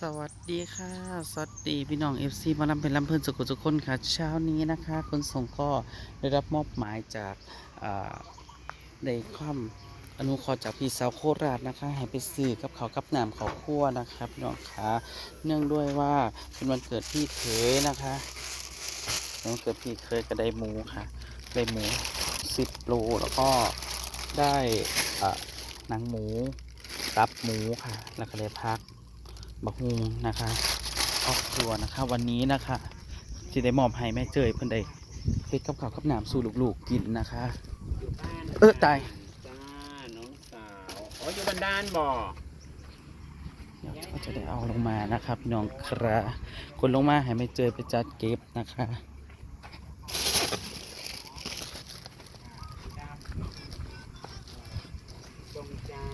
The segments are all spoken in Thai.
สวัสดีค่ะ สวัสดีพี่น้อง FC หมาลำเป็นลำเพลินสุขุทุคนค่ะ เช้านี้นะคะคนส่งก็ได้รับมอบหมายจากในความอนุเคราะห์จากพี่สาวโคราชนะคะ ให้ไปซื้อกับเขากับน้ำเขาคั่วนะคะพี่น้องคะเนื่องด้วยว่าเป็นวันเกิดพี่เขยนะคะวันเกิดพี่เขยก็ได้หมูค่ะ ได้หมูสิบโลแล้วก็ได้หนังหมูตับหมูค่ะ แล้วก็ได้พัก บักฮุงนะคะครอบครัวนะคะ วันนี้นะคะที่ได้มอบให้แม่เจยเพื่อนได้เฮ็ดกับข้าวกับน้ำสู่ลูกๆกินนะคะ อยู่บ้านเออตาย จ้าน้องสาวอ๋ออยู่บันดานบ่เดี๋ยวก็จะได้เอาลงมานะครับพี่น้องครับคนลงมาให้แม่เจยไปจัดเก็บนะคะ ตรงจ้า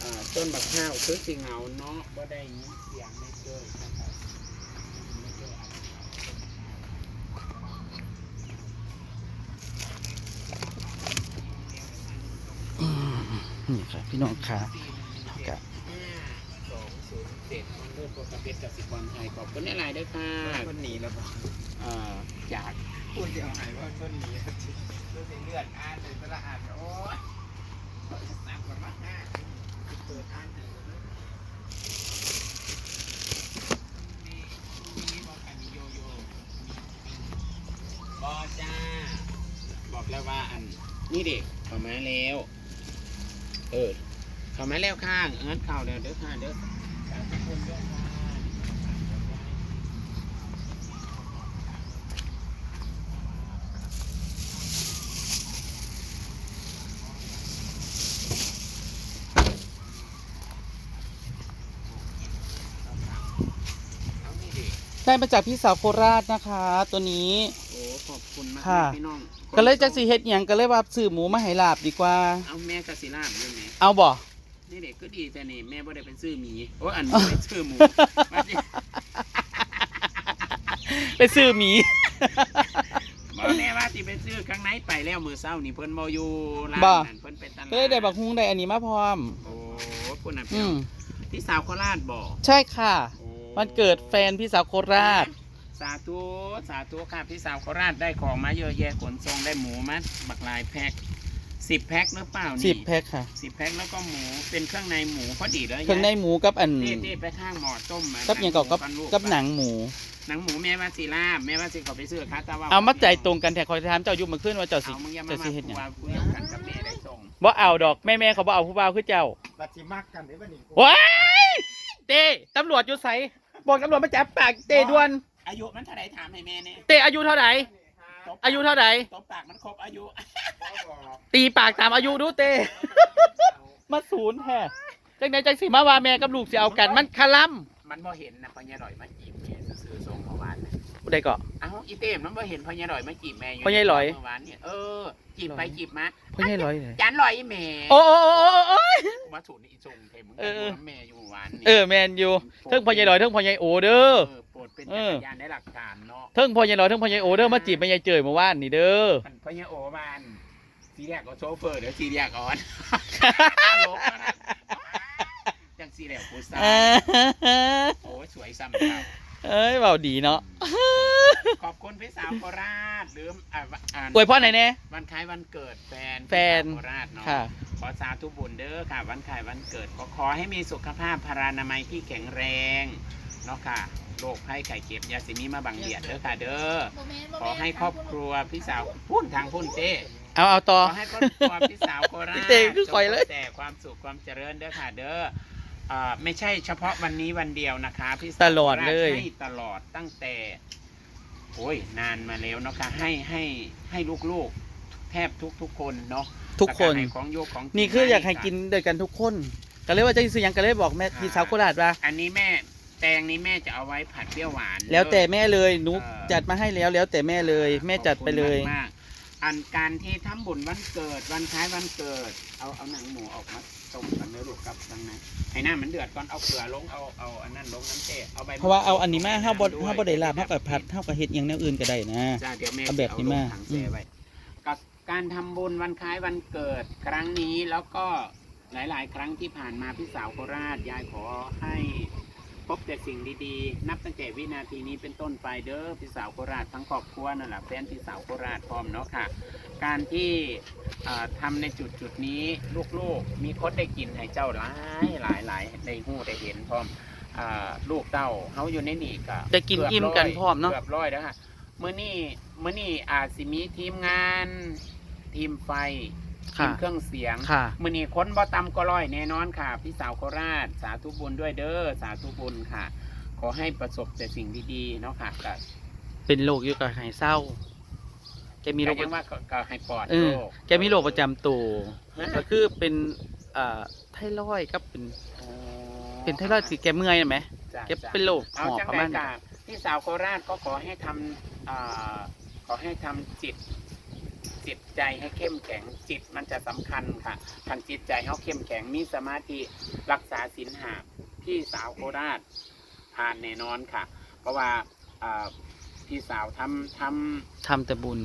เอ่อ ต้นบักข้าวคือสิเหงาเนาะบ่ได้ยินเสียงไม่เจอนะครับนี่ค่ะพี่น้องค่ะเจ็ดห้าสองศูนย์เจ็ดมันเริ่มโปรกระเบ็ดกับสิบวันไทยขอบคุณในไลน์ด้วยค่ะคนหนีแล้วบอกเอ่อจากพูดเดียวหายว่าคนหนีแล้วจิเรื่องเลือดอ่านเลยตละอ่านโอ้ยสับกันมากห้าเปิดอ่านเลยนี่นี่ บอกกันโยโย่บอจ้า บอกแล้วว่าอัน นี่เด็กเข้ามาแล้ว เออเข้ามาแล้วข้างงั้นข่าวเดี๋ยวเด้อค่ะเด้อสาธุคนด้วยค่ะเอานี่เด็ก ได้มาจากพี่สาวโคราชนะคะ ตัวนี้ โอ้ขอบคุณมากค่ะ พี่น้องก็เลยจักสีเฮ็ดหยังก็เลยว่าซื้อหมูมาให้ลาบดีกว่า เอาแม่กสิลาบด้วยไหมเอาบ่ นี่เด็กก็ดีแต่นี่แม่บ่ได้เป็นซื้อหมีโอ้ยอันนี้เป็นซื้อหมูมาดิไปซื้อหมีบ่แน่ว่าสิเป็นซื้อข้างในไปแล้วมือเศร้านี่เพิ่นบ่อยู่ร้านบ่ นั่นเพิ่นเป็นตลาดก็เลยได้บักฮุงได้อันนี้มาพร้อม โอ้คุณน่ะพี่อืน้อมงพี่สาวโคราชบ่ใช่ค่ะ โอ้ วันเกิดแฟนพี่สาวโคราช สาธุสาธุค่ะพี่สาวโคราชได้ของมาเยอะแยะขนส่งได้หมูมาบักหลายแพ็คสิบแพ็คหรือเปล่านี่สิบแพ็คค่ะ สิบแพ็คแล้วก็หมูเป็นเครื่องในหมูพอดีเลยเครื่องในหมูกับอันเต้ๆไปข้างหม้อต้มมากับหยังกับกับหมูกับหนังหมูหนังหมูแม่ว่าสิลาบแม่ว่าสิเขาไปซื้อค่ะแต่ว่าเอามาใจตรงกันแต่คอยถามเจ้าอยู่เมาขึ้นว่าเจ้าสิเอามึงอย่ามาเจ้าสิมาเฮ็ดหยังคุยคุยกันกับแม่ได้ส่งบ่เอาดอกแม่แม่เขาบ่เอาผู้บ่าวคือเจ้าบัตรที่มักกันได้ป่ะนี่ว้ายเต้ตำรวจอยู่ไส บอกตำรวจมาจับปากเต้ด่วนอายุมันเท่าไหร่ถามให้แม่เนี่ยเต้อายุเท่าไหร่ตบอายุเท่าไหร่ตบปากมันครบอายุ ตีปากตามอายุดูเต้มาศูนย์แท้จังไดจังสิมาว่าแม่กับลูกสิเอากันมันคลัมมันบ่เห็นนะพญาดอยมาจีบแม่ซื้อๆส่ง เมื่อวานน่ะผู้ใดก็เอ้าอีเต้มมันบ่เห็นพญาดอยมาจีบแม่อยู่พญาหลอย เมื่อวานเนี่ยเออจีบไปจีบมาพ่อใหญ่ร้อยเลยจานลอยแม่โอ้โอ้โอ้โอ้โอ้ย มาสูนอีส่งเทมึงเออแม่อยู่เมื่อวานนี่เออแมนอยู่เทิงพ่อใหญ่ร้อยเทิงพ่อใหญ่โอเด้อ เออโปรดเป็นเอจัอกรยานได้หลักฐานเนาะเทิงพ่อใหญ่ร้อยเทิงพ่อใหญ่โอเด้อมาจีบแม่ใหญ่เจยเมื่อวานนี่เด้อ มันพญาโอมานซีเรียกก็โชเฟอร์เดี๋ยวซีเรียกอ่อนตลกนะจังซีเรียกกูซ่าโอ้ยสวยซ้ำครับเอ้ยเบาดีเนาะ ขอบคุณพี่สาวโคราชหรืออ่าอ่าอวยพรหน่อยแน่ วันคล้ายวันเกิดแฟนแฟนพี่สาวโคราชเนาะ ค่ะ ขอสาธุบุญเด้อค่ะ วันคล้ายวันเกิดก็ขอให้มีสุขภาพพารานามัยที่แข็งแรงเนาะค่ะโรคภัยไข้เจ็บอยาสิมีมาบังเบียดเด้อค่ะ เด้อขอให้ครอบครัวพี่สาวพุ่นทางพุ่นเต้เอาเอาต่อ ขอให้ครอบครัวพี่สาวโคราชพี่เต้คือข่อยเลย จงพบแต่ความสุขความเจริญเด้อค่ะ เด้ออ่าไม่ใช่เฉพาะวันนี้วันเดียวนะคะ พี่สาวตลอดโคราชเลยให้ตลอดตั้งแต่ โอ้ยนานมาแล้วเนาะค่ะให้ให้ให้ลูกๆ แทบทุกทุกๆคนเนาะทุกคน แล้วให้ของโยกของนี่คืออยากให้กินด้วยกันทุกคน ก็เลยว่าจะซื้อหยังก็เลยบอกแม่พี่สาวโคราชว่า อันนี้แม่แตงนี้แม่จะเอาไว้ผัดเปรี้ยวหวาน แล้วแต่แม่เลยหนูเออ จัดมาให้แล้วแล้วแต่แม่เลย แม่จัดไปเลย ขอบคุณมากๆอันการที่ทำบุญวันเกิดวันคล้ายวันเกิด เอาเอาหนังหมูออกมา ต้มกันเนื้อลูกครับดังนั้นให้น้ำมันเดือดก่อนเอาเกลือลงเอาเอาอันนั้นลงน้ำเตะเอาใบเพราะว่าเอาอันนี้มาเฮาบ่ด้วยเฮาบ่ได้ลาบเฮากับผัดเฮากับเฮ็ดหยังแนวอื่นก็ได้นะจ้าเดี๋ยวแม่เอาแบบนี้มาเอลงถังแช่ไว้กับการทำบุญวันคล้ายวันเกิดครั้งนี้แล้วก็หลาย ๆ ครั้งที่ผ่านมาพี่สาวโคราชยายขอให้ แต่สิ่งดีๆ นับตั้งแต่วินาทีนี้เป็นต้นไปเด้อพี่สาวโคราชทั้งครอบครัวนั่นแหละแฟนพี่สาวโคราชพร้อมเนาะค่ะ การที่อ่าทำในจุดจุดๆนี้ลูกๆ มีคนได้กินให้เจ้าหลายหลายหลายได้หู้ได้เห็นพร้อมอ่าลูกเต้าเขาอยู่ในนี่ก็ จะกินอิ่มกันพร้อมเนาะเกือบร้อยแล้วค่ะมื้อนี้มื้อนี้อาจสิมีทีมงาน ทีมไฟ ทีค่ะมเครื่องเสียงค่ะ มื้อนี้คนบ่ต่ำก็ร้อยแน่นอนค่ะ พี่สาวโคราช สาธุบุญด้วยเด้อสาธุบุญค่ะ ขอให้ประสบแต่สิ่งดีๆเนาะค่ะก็เป็นโรคอยู่กับไห้เศร้า แกมีโรคก็ยังว่าก็ก็ให้ปลอดเออโรค แกมีโรคประจำตัวก็คือเป็นอ่าไทรอยด์กับเป็นอ๋อเป็นไทรอยด์สิแกเมื่อยน่ะไหมจ้ะแกเป็นโรคเอาหอบจังประไดมาณกะพี่สาวโคราชก็ขอให้ทำอ่าขอให้ทำจิต จิตใจให้เข้มแข็งจิตมันจะสำคัญค่ะทางจิตใจเขาเข้มแข็งมีสมาธิรักษาศีลหาพี่สาวโคราชผ่านแน่นอนค่ะ เพราะว่าอ่าพี่สาวทำทำทำแต่บุญ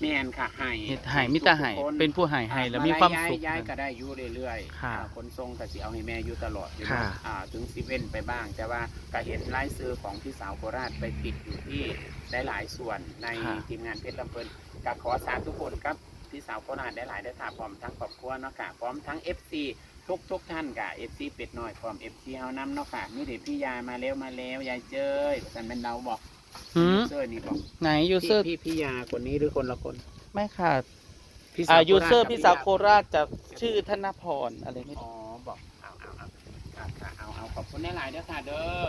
แม่นค่ะให้เฮ็ดให้มิตรให้ทุกๆคนเป็นผู้ให้ให้แล้วมีความสุขย้ายๆก็ได้อยู่เรื่อยๆค่ะอ่าคนทรงก็สิเอาให้แม่อยู่ตลอดอยู่ค่ะอ่าถึงสิเว้นไปบ้าง แต่ว่าก็เห็นรายซื้อของพี่สาวโคราชไปติดอยู่ที่ได้หลายส่วนในทีมงานเพชรลำเพลิน ก็ขอสาธุคนครับพี่สาวโคราชได้หลายได้อค่ะพร้อมทั้งครอบครัวเนาะค่ะพร้อมทั้ง FC ทุกทุกๆท่านค่ะ FC เป็ดน้อยพร้อม FC เฮานํเนาะค่ะนี่เด็พี่ยามาแล้วมาแล้วยายเจ้ยสันเป็นเราบอกหืมเซอร์นี่บอกไหนยูเซอร์พี่พี่ยาคนนี้หรือคนละคนไม่ค่ะพี่สาอ่าวโคยูราชเซอร์กับพี่สาวยโคราชจะชื่อธนพรอะไรไม่อ๋อบอกเอาเอาเอาครับค่ะเอาเอาขอบคุณหลายๆเด้อค่ะเด้อ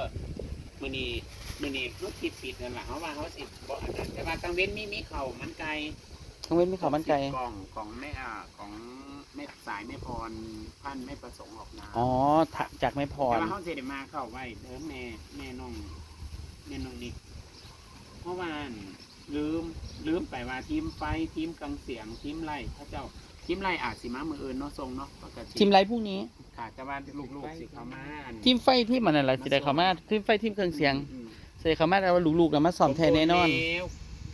มื้อนี้ มื้อนี้ลูกปิดปิดนั่นแหละเขาว่าเขาสิบ่อันนั้นแต่ว่ากังเว้นมีมีเข่าวมันไก่ทั้งเว้นมีข่าวมันไกลกล่องของแม่อ่าของแม่สายแม่พรพันไม่ประสงค์ออกนามอ๋อถะจากไม่พแต่รว่าเขาสิได้มาเข้าไว้เด้อแม่แม่น้องแม่น้องนิกเพราะว่าลืมลืมไปว่าทีมไฟทีมกังเสียงทีมไล่พระเจ้าทีมไล่อาจสิมามืออื่นเนาะทรงเนาะปกติทีมไรพรุ่งนี้ ค่ะแต่ว่าลูกๆสิเขามาอัน ทีมไฟที่มันอะไรสิได้เขามาทีมไฟทีมเครื่องเสียง อืม สิได้เขามาแต่ว่าลูกๆน่ะมาสอนแทนแน่นอนขบคุณแล้ว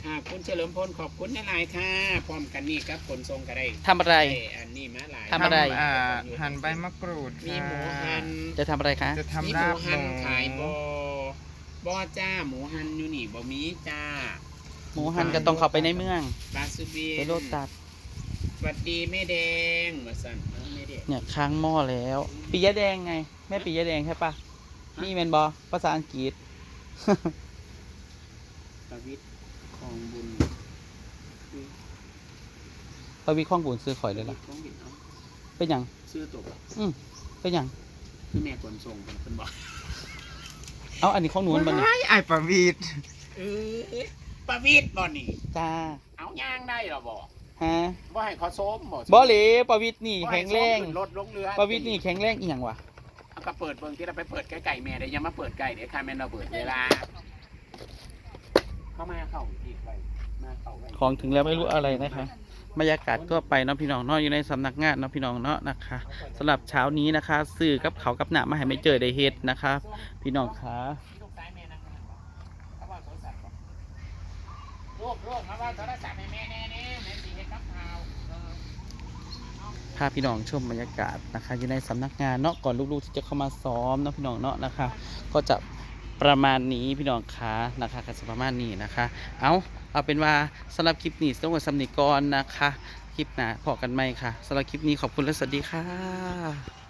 ค่ะคุณเฉลิมพลขอบคุณหลายๆค่ะพร้อมกันนี่ครับขนทรงก็ได้ทำอะไรได้อันนี้มาหลายทำอะไร อ่าหั่นใบมะกรูดมีหมูหันจะทำอะไรคะ จะมีทำหลามูบหหันมูขายบอบอจ้าหมูหันอยู่นี่บอมีจ้าหมูหันก็ต้องเข้าไปในเมืองบาสุเบียไปโลตัด สวัสดีแม่แดงมาสั่นเอ้าแม่แดง เนี่ยค้างหม้อแล้วปิยะแดงไง แม่ปิยะแดงใช่ปะนี่เมนบอภาษาอังกฤษ ประวิทย์ของบุญปวิข้องบุญซื้อข่อยเลยล่ะของบิดเอาเป็นหยังซื้อตัวบ่เป็นหยังที่แม่ขนส่งเป็นคนบอกเอาอันนี้ข้องหนูนบันนี่ว้ายไอ้ประวีดเออประวิทย์บ่นี่จ้าเอาย่างได้เหรอบ่ฮะบ่ให้เขาโซมบ่บอเหลปวิทย์นี่บ่ให้แข็งแรงโซมขึ้นรถลงเรือปวิทย์นี่แข็งแรงอีหยังวะเอา ก็เปิดเบิ่งที่เราไปเปิดใกล้ๆแม่เดี๋ยวอยังมาเปิดใกล้เดี๋ยวค่ะแม่นเราเปิดเวลา เข้ามาเข้าอีกไปมาเข้าไว้ของถึงแล้วไม่รู้อะไรนะคะบรรยากาศทั่วไปเนาะพี่น้องเนาะอยู่ในสำนักงานเนาะพี่น้องเนาะนะคะสำหรับเช้านี้นะคะซื้อกับเขาวกับหนามาให้ไม่เจอได้เฮ็ดนะคะ พี่น้องคะลูกซ้ายแม่นั่งนั่งบ่เขาว่าโทรศัพท์บ่ลูกลูกมาว่าโทรศัพท์ให้แม่แน่แน่แม่สิเฮ็ดกับข้าวเออ พาพี่น้องชมบรรยากาศนะคะอยู่ในสำนักงานเนาะก่อนลูกๆที่จะเข้ามาซ้อมเนาะพี่น้องเนาะนะคะ ก็จะประมาณนี้พี่น้องคะนะคะก็จะประมาณนี้นะคะ เอาเอาเป็นว่าสำหรับคลิปนี้ต้องกดสำนิกรนะคะ คลิปหนาพอกันไหมค่ะสำหรับคลิปนี้ขอบคุณและสวัสดีค่ะ